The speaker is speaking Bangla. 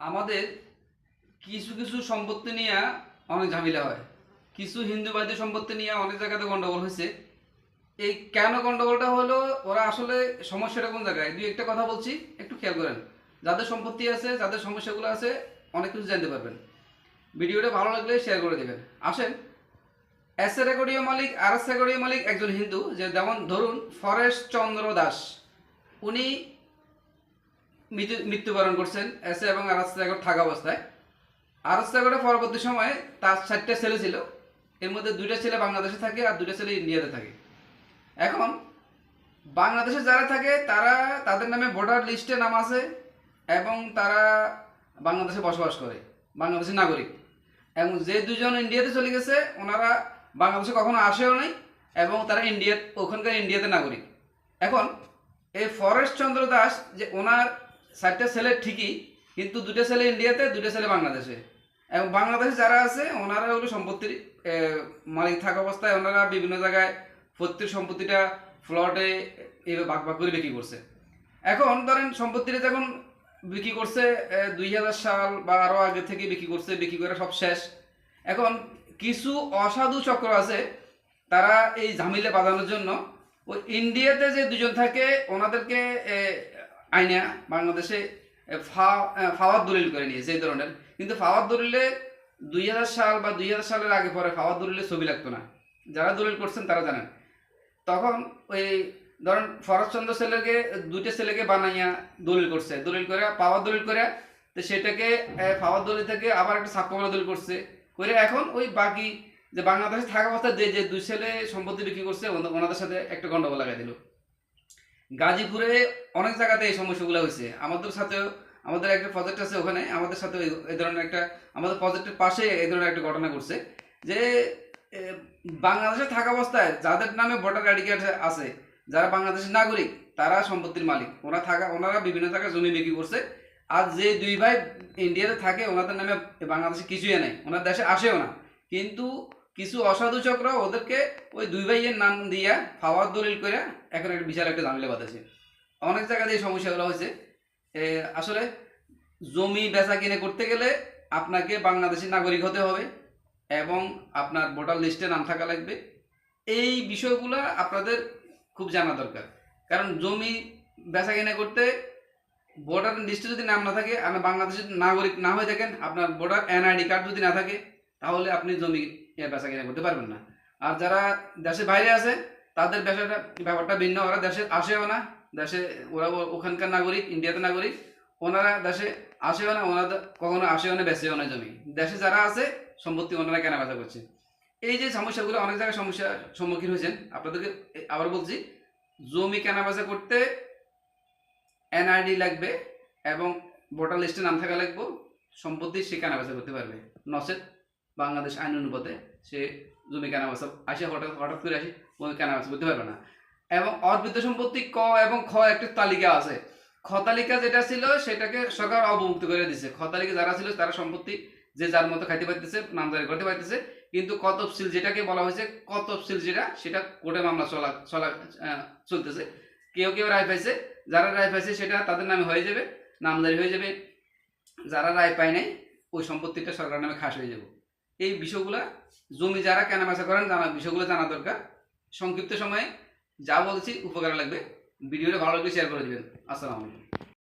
আমাদের কিছু কিছু সম্পত্তি নিয়ে অনেক ঝামেলা হয়। কিছু হিন্দুবাদী সম্পত্তি নিয়ে অনেক জায়গাতে গন্ডগোল হয়েছে। এই কেন গন্ডগোলটা হলো, ওরা আসলে সমস্যাটা কোন জায়গায়? দুই একটা কথা বলছি, একটু খেয়াল করেন। যাদের সম্পত্তি আছে, যাদের সমস্যাগুলো আছে, অনেক কিছু জানতে পারবেন। ভিডিওটা ভালো লাগলে শেয়ার করে দেবেন। আসেন। এস রেকর্ডীয় মালিক আর এস রেকর্ডীয় মালিক একজন হিন্দু, যে যেমন ধরুন ফরেশ চন্দ্র দাস। উনি মৃত্যুবরণ করছেন, এসে এবং আরএস রেকর্ড থাকা অবস্থায়। আরএস রেকর্ডের পরবর্তী সময়ে তার চারটে ছেলে ছিল। এর মধ্যে দুইটা ছেলে বাংলাদেশে থাকে আর দুইটা ছেলে ইন্ডিয়াতে থাকে। এখন বাংলাদেশে যারা থাকে, তারা তাদের নামে ভোটার লিস্টে নাম আছে এবং তারা বাংলাদেশে বসবাস করে, বাংলাদেশের নাগরিক। এবং যে দুজন ইন্ডিয়াতে চলে গেছে, ওনারা বাংলাদেশে কখনো আসেও নাই এবং তারা ইন্ডিয়া, ওখানকার ইন্ডিয়াতে নাগরিক। এখন এই ফরেস্ট চন্দ্র দাস যে ওনার চারটে ছেলে ঠিকই, কিন্তু দুটো ছেলে ইন্ডিয়াতে, দুটো ছেলে বাংলাদেশে। এবং বাংলাদেশে যারা আছে, ওনারা হলো সম্পত্তির মালিক থাকা অবস্থায় ওনারা বিভিন্ন জায়গায় প্রত্যেক সম্পত্তিটা ফ্লটে এইভাবে ভাগ ভাগ করে বিক্রি করছে। এখন ধরেন সম্পত্তিটা যখন বিক্রি করছে দুই হাজার সাল বা আরও আগে থেকে বিক্রি করছে, বিক্রি করে সব শেষ। এখন কিছু অসাধু চক্র আছে, তারা এই ঝামেলা বাঁধানোর জন্য। ওই ইন্ডিয়াতে যে দুজন থাকে, ওনাদেরকে আইনা বাংলাদেশে ফাওয়ার দলিল করে নিয়েছে এই ধরনের। কিন্তু ফাওয়ার দলিলে দুই হাজার সাল বা দুই হাজার সালের আগে পরে ফাওয়ার দলিলে ছবি লাগতো না। যারা দলিল করছেন তারা জানেন। তখন ওই ধরেন ফরজচন্দ্র ছেলেকে দুইটা ছেলেকে বানাইয়া দলিল করছে। দলিল করে পাওয়ার দলিল করে তো সেটাকে এ, পাওয়ার দলিল থেকে আবার একটা সাক্ষ্য দলিল করছে। করে এখন ওই বাকি যে বাংলাদেশে থাকা অবস্থায় যে যে দুই ছেলে সম্পত্তি বিক্রি করছে ওনাদের সাথে একটা গন্ডগোল লাগাই দিল। গাজীপুরে অনেক জায়গাতে এই সমস্যাগুলো হয়েছে। আমাদের সাথেও আমাদের একটা প্রজেক্ট আছে ওখানে, আমাদের সাথে এই- ধরনের একটা, আমাদের প্রজেক্টের পাশে এই ধরনের একটা ঘটনা ঘটছে। যে বাংলাদেশে থাকা অবস্থায় যাদের নামে ভোটার আইডি কার্ড আছে, যারা বাংলাদেশের নাগরিক, তারা সম্পত্তির মালিক। ওরা থাকা, ওনারা বিভিন্ন জায়গায় জমি বিক্রি করছে। আর যে দুই ভাই ইন্ডিয়াতে থাকে, ওনাদের নামে বাংলাদেশে কিছুই নেই। ওনার দেশে আসেও না। কিন্তু কিছু অসাধু চক্র ওদেরকে ওই দুই ভাইয়ের নাম দিয়া ফাওয়ার দলিল করে এখন একটা বিশাল একটা ঝামেলা বাঁধেছে অনেক জায়গাতে এই সমস্যাগুলো হয়েছে। আসলে জমি বেচা কিনে করতে গেলে আপনাকে বাংলাদেশি নাগরিক হতে হবে এবং আপনার ভোটার লিস্টে নাম থাকা লাগবে। এই বিষয়গুলো আপনাদের খুব জানা দরকার। কারণ জমি বেচা কিনা করতে ভোটার লিস্টে যদি নাম না থাকে, আপনি বাংলাদেশের নাগরিক না হয়ে থাকেন, আপনার ভোটার এনআইডি কার্ড যদি না থাকে, তাহলে আপনি জমি বেচা কিনা করতে পারবেন না। আর যারা দেশের বাইরে আছে, তাদের ব্যবসাটা, ব্যাপারটা ভিন্ন। ওরা দেশে আসেও না। দেশে ওরা ওখানকার নাগরিক, ইন্ডিয়াতে নাগরিক। ওনারা দেশে আসেও না, ওনারা কখনো আসেও না, বেচেও না জমি। দেশে যারা আছে, সম্পত্তি ওনারা কেনা বেচা করছে। এই যে সমস্যাগুলো, অনেক জায়গায় সমস্যার সম্মুখীন হয়েছেন। আপনাদেরকে আবার বলছি, জমি কেনা বেচা করতে এনআইডি লাগবে এবং ভোটার লিস্টে নাম থাকা লাগবে। সম্পত্তি সে কেনা বেচা করতে পারবে। নচেত বাংলাদেশ আইন অনুপাতে সে জমি কেনা বেচা আসে, হঠাৎ হঠাৎ করে আসে, কেনা বেচা করতে পারবে না। এবং অর্পিত সম্পত্তি ক এবং খ একটা তালিকা আছে। খ তালিকা যেটা ছিল, সেটাকে সরকার অবমুক্ত করে দিছে। খ তালিকা যারা ছিল, তারা সম্পত্তি যে যার মতো খাইতে পারতেছে, নামজারি করতে পারতেছে। কিন্তু ক তফসিল যেটাকে বলা হয়েছে, ক তফসিল যেটা, সেটা কোর্টে মামলা চলা চলা চলতেছে। কেউ কেউ রায় পাইছে। যারা রায় পাইছে, সেটা তাদের নামে হয়ে যাবে, নামজারি হয়ে যাবে। যারা রায় পায় নাই, ওই সম্পত্তিটা সরকারের নামে খাস হয়ে যাবে। এই বিষয়গুলা জমি যারা কেনাবেচা করেন, জানা, বিষয়গুলো জানা দরকার। সংক্ষিপ্ত সময়ে যা বলছি, উপকার লাগবে। ভিডিওটা ভালো লাগবে শেয়ার করে দেবেন। আসসালামু আলাইকুম।